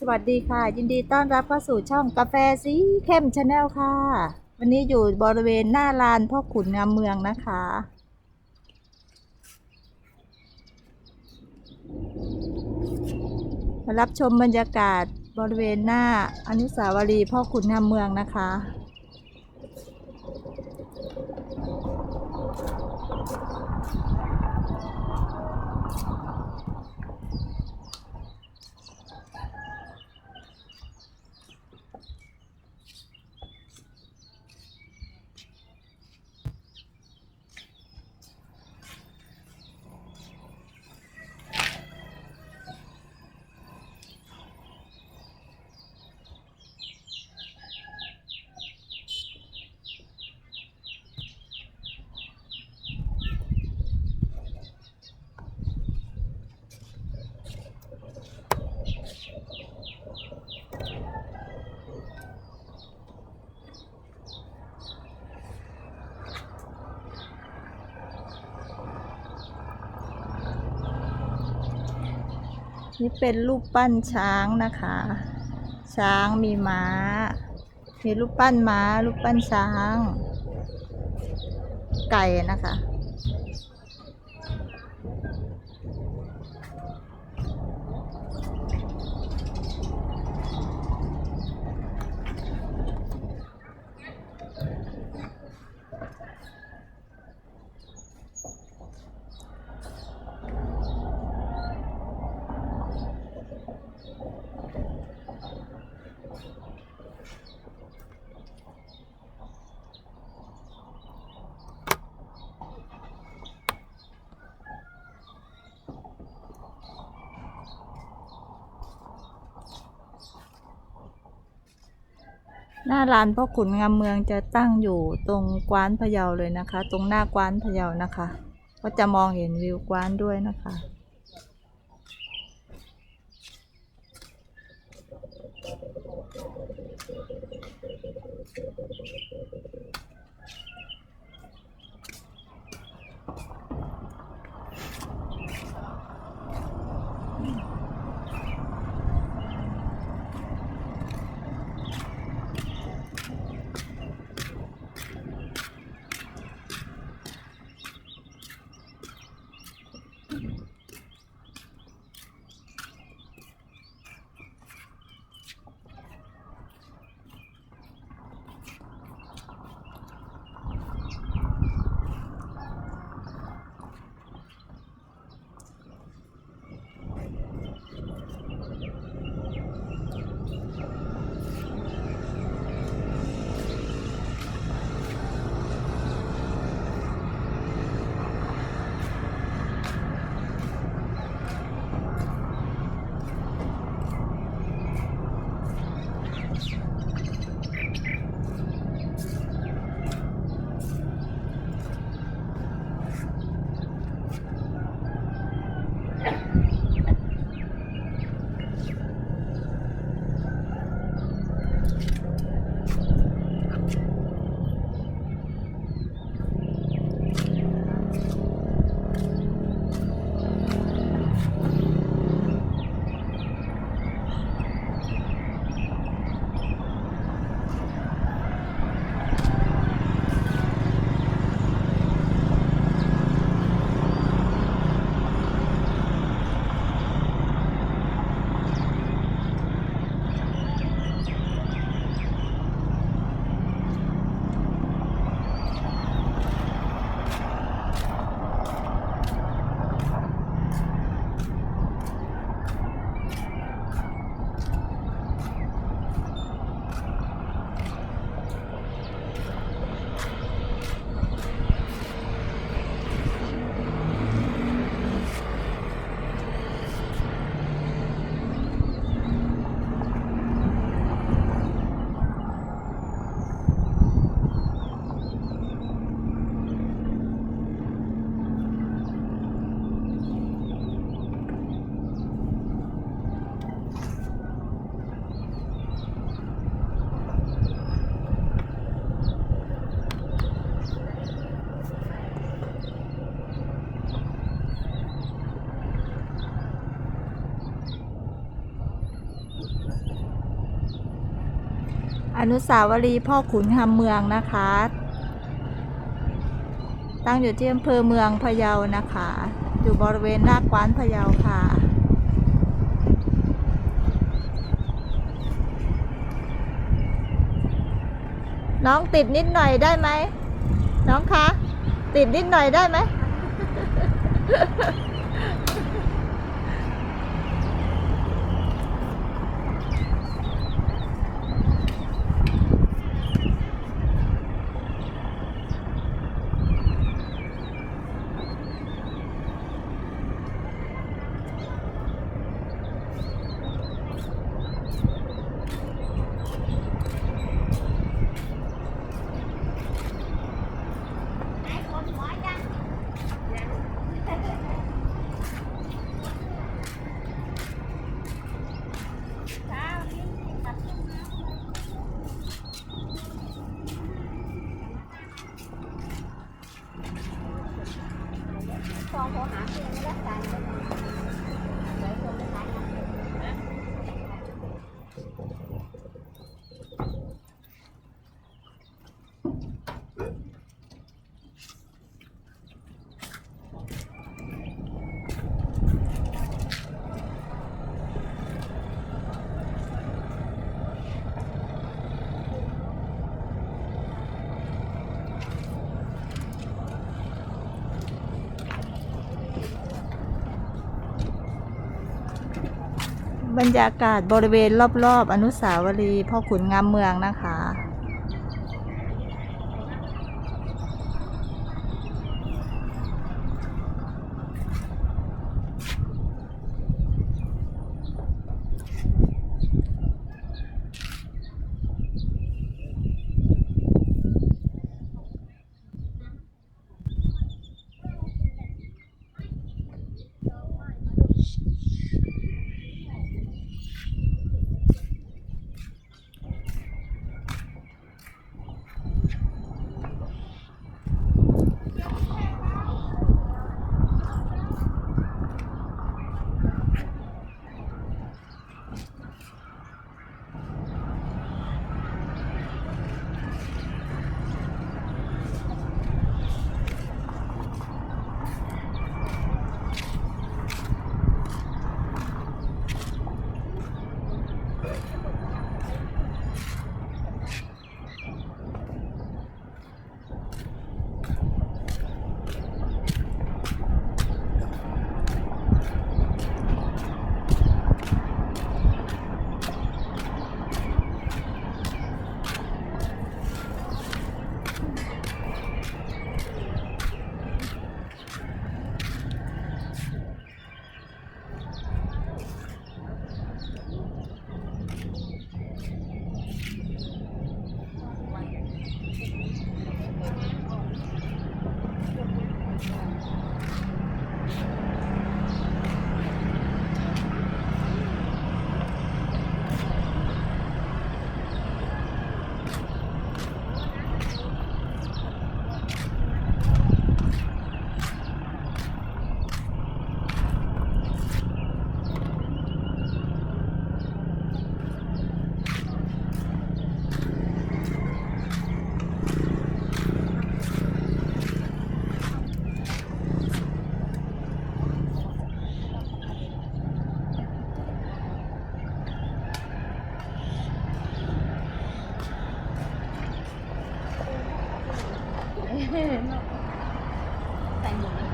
สวัสดีค่ะ ยินดีต้อนรับเข้าสู่ช่องกาแฟสีเข้มชาแนลค่ะ วันนี้อยู่บริเวณหน้าลานพ่อขุนงามเมืองนะคะ มารับชมบรรยากาศบริเวณหน้าอนุสาวรีย์พ่อขุนงามเมืองนะคะ นี่เป็นรูปปั้นช้างนะคะ ช้างมีม้า มีรูปปั้นม้า รูปปั้นช้าง ไก่นะคะ หน้าร้านพ่อขุนงามเมืองจะตั้งอยู่ตรงกว้านพะเยาเลยนะคะ ตรงหน้ากว้านพะเยานะคะ ก็จะมองเห็นวิวกว้านด้วยนะคะ อนุสาวรีย์พ่อขุนคำเมืองนะคะ ตั้งอยู่ที่อำเภอเมืองพะเยานะคะ อยู่บริเวณหน้ากว้านพะเยาค่ะน้องติดนิดหน่อยได้ไหม น้องคะ ติดนิดหน่อยได้ไหม ฟองโทรหาเพื่อนไม่รับร บรรยากาศบริเวณรอบๆ อนุสาวรีย์พ่อขุนงามเมืองนะคะ ห็นแต่งหมด